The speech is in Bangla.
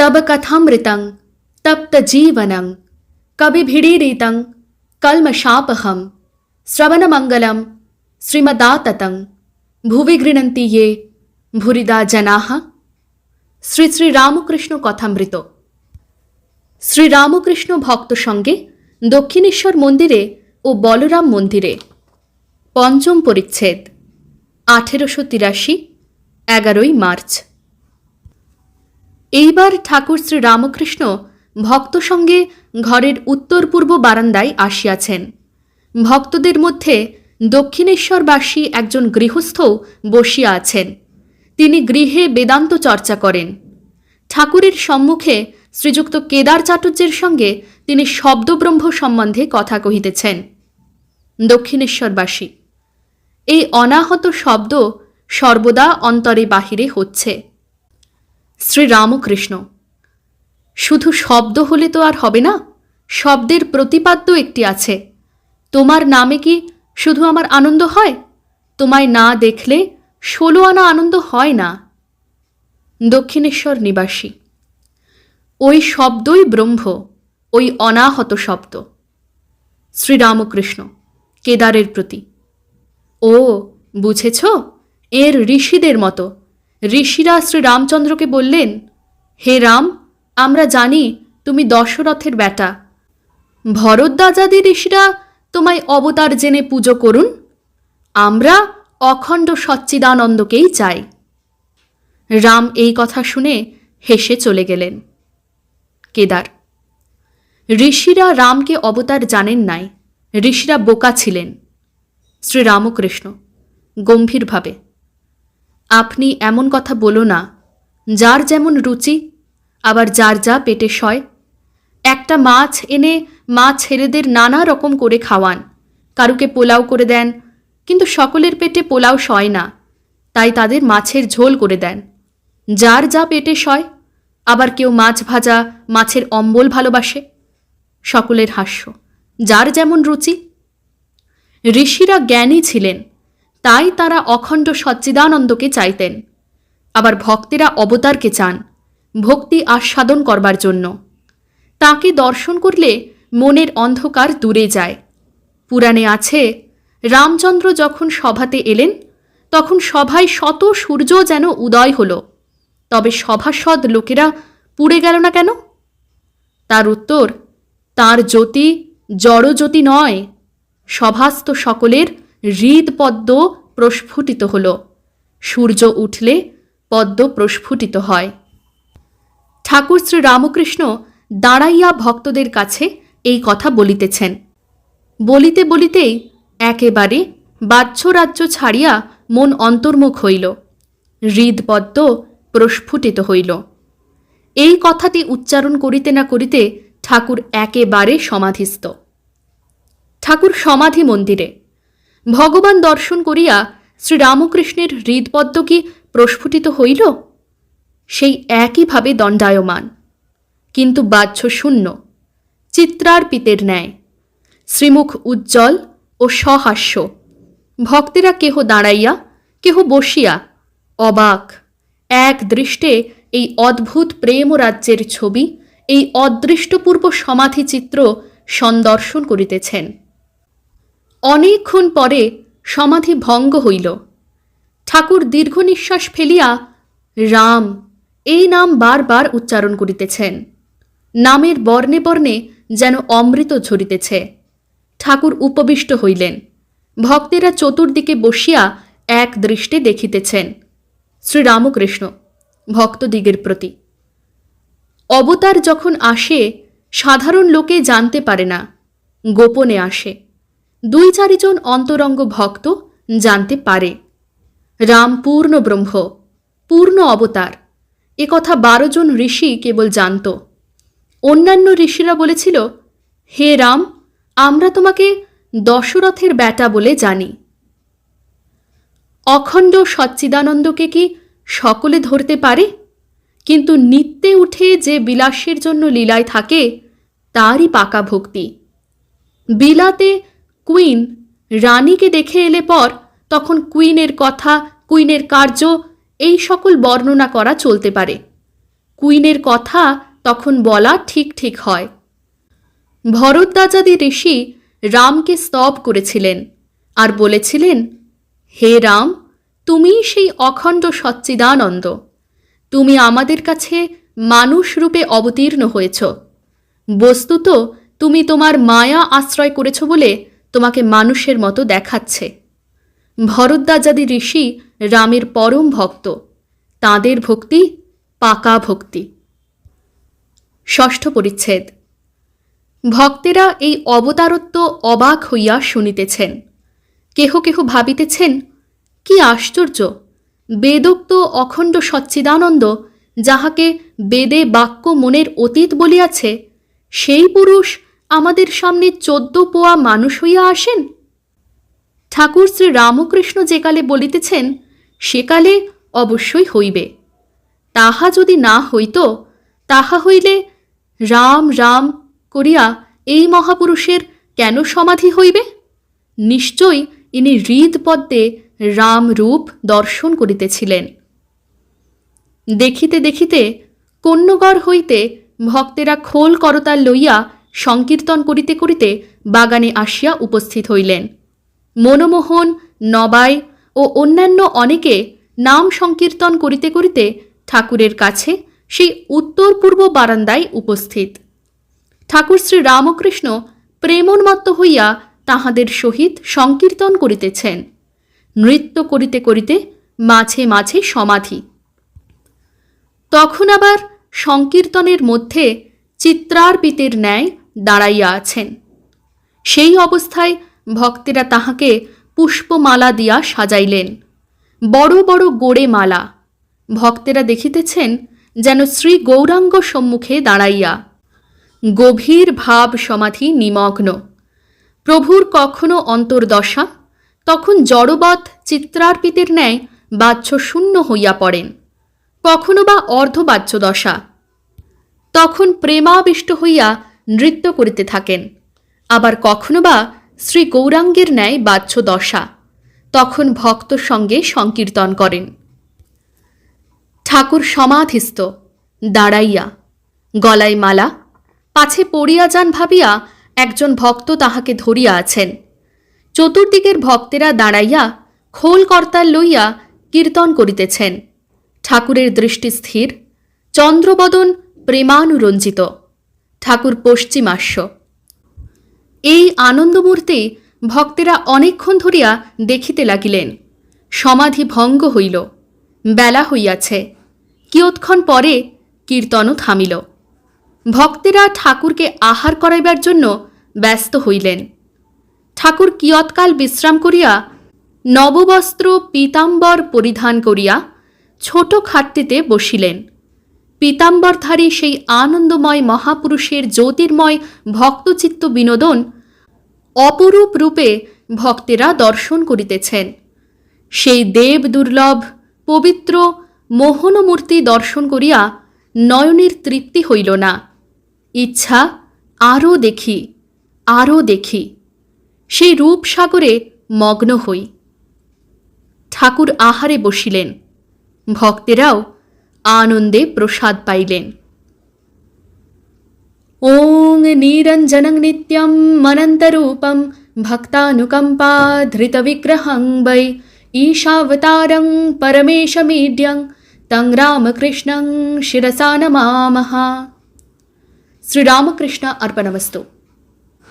तब कथामृतं तप्तजीवनं कविभिडीरितं कल्मषापहं श्रवणमङ्गलं श्रीमदाततं ভুবি গৃণন্তি ইয়ে ভুরিদা জনাহ শ্রী শ্রী রামকৃষ্ণ কথামৃত শ্রীরামকৃষ্ণ ভক্ত সঙ্গে দক্ষিণেশ্বর মন্দিরে ও বলরাম মন্দিরে পঞ্চম পরিচ্ছেদ আঠেরোশো তিরাশি এগারোই মার্চ এইবার ঠাকুর শ্রী রামকৃষ্ণ ভক্ত সঙ্গে ঘরের উত্তর পূর্ব বারান্দায় আসিয়াছেন। ভক্তদের মধ্যে দক্ষিণেশ্বরবাসী একজন গৃহস্থও বসিয়া আছেন। তিনি গৃহে বেদান্ত চর্চা করেন। ঠাকুরের সম্মুখে শ্রীযুক্ত কেদার চাটুর্যের সঙ্গে তিনি শব্দব্রহ্ম সম্বন্ধে কথা কহিতেছেন। দক্ষিণেশ্বরবাসী, এই অনাহত শব্দ সর্বদা অন্তরে বাহিরে হচ্ছে। শ্রীরামকৃষ্ণ। শুধু শব্দ হলে তো আর হবে না, শব্দের প্রতিপাদ্য একটি আছে। তোমার নামে কি শুধু আমার আনন্দ হয়? তোমায় না দেখলে ষোলো আনা আনন্দ হয় না। দক্ষিণেশ্বর নিবাসী। ওই শব্দই ব্রহ্ম, ওই অনাহত শব্দ। শ্রীরামকৃষ্ণ, কেদারের প্রতি। ও, বুঝেছ? এর ঋষিদের মতো। ঋষিরা শ্রীরামচন্দ্রকে বললেন, হে রাম, আমরা জানি তুমি দশরথের বেটা ভরদ্বাজাদি ঋষিরা তোমায় অবতার জেনে পুজো করুন। আমরা অখণ্ড সচ্চিদানন্দকেই চাই রাম এই কথা শুনে হেসে চলে গেলেন। কেদার, ঋষিরা রামকে অবতার জানেন নাই। ঋষিরা বোকা ছিলেন। শ্রীরামকৃষ্ণ, গম্ভীরভাবে আপনি এমন কথা বলো না। যার যেমন রুচি, আবার যার যা পেটে সয়। একটা মাছ এনে মা ছেলেদের নানা রকম করে খাওয়ান। কারুকে পোলাও করে দেন, কিন্তু সকলের পেটে পোলাও সয় না। তাই তাদের মাছের ঝোল করে দেন। যার যা পেটে সয়, আবার কেউ মাছ ভাজা, মাছের অম্বল ভালোবাসে। সকলের হাস্য। যার যেমন রুচি। ঋষিরা জ্ঞানী ছিলেন। তাই তারা অখণ্ড সচ্চিদানন্দকে চাইতেন। আবার ভক্তেরা অবতারকে চান, ভক্তি আস্বাদন করবার জন্য। তাকে দর্শন করলে মনের অন্ধকার দূরে যায়। পুরাণে আছে, রামচন্দ্র যখন সভাতে এলেন, তখন সভায় শত সূর্য যেন উদয় হল। তবে সভাসদ লোকেরা পুড়ে গেল না কেন? তার উত্তর, তার জ্যোতি জড়জ্যোতি নয়, সভাস্থ সকলের হৃদপদ্ম প্রস্ফুটিত হল। সূর্য উঠলে পদ্ম প্রস্ফুটিত হয়। ঠাকুর শ্রী রামকৃষ্ণ দাঁড়াইয়া ভক্তদের কাছে এই কথা বলিতেছেন। বলিতে বলিতেই একেবারে বাহ্য রাজ্য ছাড়িয়া মন অন্তর্মুখ হইল। হৃদপদ্ম প্রস্ফুটিত হইল। এই কথাটি উচ্চারণ করিতে না করিতে ঠাকুর একেবারে সমাধিস্থ। ঠাকুর সমাধি মন্দিরে ভগবান দর্শন করিয়া শ্রীরামকৃষ্ণের হৃদপদ্ম কি প্রস্ফুটিত হইল? সেই একইভাবে দণ্ডায়মান। কিন্তু বাহ্য শূন্য চিত্রার্পিতের ন্যায়। শ্রীমুখ উজ্জ্বল ও সহাস্য। ভক্তেরা কেহ দাঁড়াইয়া, কেহ বসিয়া, অবাক। এক দৃষ্টে এই অদ্ভুত প্রেম রাজ্যের ছবি, এই অদৃষ্টপূর্ব সমাধিচিত্র সন্দর্শন করিতেছেন। অনেকক্ষণ পরে সমাধি ভঙ্গ হইল। ঠাকুর দীর্ঘ নিঃশ্বাস ফেলিয়া, রাম, এই নাম বারবার উচ্চারণ করিতেছেন। নামের বর্ণে বর্ণে যেন অমৃত ঝরিতেছে। ঠাকুর উপবিষ্ট হইলেন। ভক্তেরা চতুর্দিকে বসিয়া এক দৃষ্টে দেখিতেছেন। শ্রীরামকৃষ্ণ, ভক্তদিগের প্রতি। অবতার যখন আসে, সাধারণ লোকে জানতে পারে না। গোপনে আসে। দুই চারিজন অন্তরঙ্গ ভক্ত জানতে পারে। রাম পূর্ণ ব্রহ্ম, পূর্ণ অবতার। এ কথা বারো জন ঋষি কেবল জানত। অন্যান্য ঋষিরা বলেছিল, হে রাম, আমরা তোমাকে দশরথের বেটা বলে জানি। অখণ্ড সচ্চিদানন্দকে কি সকলে ধরতে পারে? কিন্তু নিত্যে উঠে যে বিলাসের জন্য লীলায় থাকে, তারই পাকা ভক্তি। বিলাতে কুইন রানীকে দেখে এলে পর তখন কুইনের কথা কুইনের কার্য, এই সকল বর্ণনা করা চলতে পারে। কুইনের কথা তখন বলা ঠিক ঠিক হয়। ভরদ্বাজাদি ঋষি রামকে স্তব করেছিলেন আর বলেছিলেন, হে রাম তুমি সেই অখণ্ড সচ্চিদানন্দ। তুমি আমাদের কাছে মানুষ রূপে অবতীর্ণ হয়েছ। বস্তুত তুমি তোমার মায়া আশ্রয় করেছ বলে তোমাকে মানুষের মতো দেখাচ্ছে। ভরদ্বাজাদি ঋষি রামের পরম ভক্ত, তাঁদের ভক্তি পাকা ভক্তি। ষষ্ঠ পরিচ্ছেদ। ভক্তেরা এই অবতারত্ব অবাক হইয়া শুনিতেছেন। কেহ কেহ ভাবিতেছেন, কি আশ্চর্য! বেদোক্ত অখণ্ড সচ্চিদানন্দ যাহাকে বেদে বাক্য মনের অতীত বলিয়াছে, সেই পুরুষ আমাদের সামনে চোদ্দ পোয়া মানুষ হইয়া আসেন? ঠাকুর শ্রী রামকৃষ্ণ যেকালে বলিতেছেন সেকালে অবশ্যই হইবে। তাহা যদি না হইত, তাহা হইলে রাম রাম করিয়া এই মহাপুরুষের কেন সমাধি হইবে? নিশ্চয় ইনি হৃদপদ্মে রাম রূপ দর্শন করিতেছিলেন। দেখিতে দেখিতে কন্যগড় হইতে ভক্তেরা খোল করতাল লইয়া সংকীর্তন করিতে করিতে বাগানে আসিয়া উপস্থিত হইলেন। মনমোহন, নবাই ও অন্যান্য অনেকে নাম সংকীর্তন করিতে করিতে ঠাকুরের কাছে সেই উত্তর পূর্ব বারান্দায় উপস্থিত। ঠাকুর শ্রী রামকৃষ্ণ প্রেমোন্মত্ত হইয়া তাহাদের সহিত সংকীর্তন করিতেছেন। নৃত্য করিতে করিতে মাঝে মাঝে সমাধি। তখন আবার সংকীর্তনের মধ্যে চিত্রার্পিতের ন্যায় দাঁড়াইয়া আছেন। সেই অবস্থায় ভক্তেরা তাহাকে পুষ্পমালা দিয়া সাজাইলেন। বড় বড় গোড়ে মালা। ভক্তেরা দেখিতেছেন যেন শ্রী গৌরাঙ্গ সম্মুখে দাঁড়াইয়া। গভীর ভাব সমাধি নিমগ্ন। প্রভুর কখনো অন্তর্দশা, তখন জড়বৎ চিত্রার্পিতের ন্যায় বাহ্য শূন্য হইয়া পড়েন। কখনো বা অর্ধবাচ্য দশা তখন প্রেমাবিষ্ট হইয়া নৃত্য করিতে থাকেন। আবার কখনো বা শ্রী গৌরাঙ্গের ন্যায় বাহ্য দশা, তখন ভক্ত সঙ্গে সংকীর্তন করেন। ঠাকুর সমাধিস্থ, দাঁড়াইয়া, গলায় মালা, পাছে পড়িয়া যান ভাবিয়া একজন ভক্ত তাহাকে ধরিয়া আছেন। চতুর্দিকের ভক্তেরা দাঁড়াইয়া খোল কর্তাল লইয়া কীর্তন করিতেছেন। ঠাকুরের দৃষ্টি স্থির, চন্দ্রবদন প্রেমানুরঞ্জিত। ঠাকুর পশ্চিমাস্য এই আনন্দমূর্তি ভক্তেরা অনেকক্ষণ ধরিয়া দেখিতে লাগিলেন। সমাধি ভঙ্গ হইল। বেলা হইয়াছে। কিয়ৎক্ষণ পরে কীর্তনও থামিল। ভক্তেরা ঠাকুরকে আহার করাইবার জন্য ব্যস্ত হইলেন। ঠাকুর কিয়ৎকাল বিশ্রাম করিয়া নববস্ত্র, পীতাম্বর পরিধান করিয়া ছোট খাটটিতে বসিলেন। পীতাম্বরধারী সেই আনন্দময় মহাপুরুষের জ্যোতির্ময় ভক্তচিত্ত বিনোদন অপরূপ রূপে ভক্তেরা দর্শন করিতেছেন। সেই দেব দুর্লভ, পবিত্র, মোহনমূর্তি দর্শন করিয়া নয়নের তৃপ্তি হইল না। ইচ্ছা আরও দেখি আরও দেখি। সেই রূপসাগরে মগ্ন হই। ঠাকুর আহারে বসিলেন। ভক্তেরাও আনন্দে প্রসাদ পাইলেন ওং নিরঞ্জনং নিত্যম অনন্তরূপম ভক্তানুকম্পা ধৃতবিগ্রহং वै ईशावतारं परमेशमीड्यं तं रामकृष्णं शिरसा नमामः श्रीरामकृष्ण अर्पणमस्तु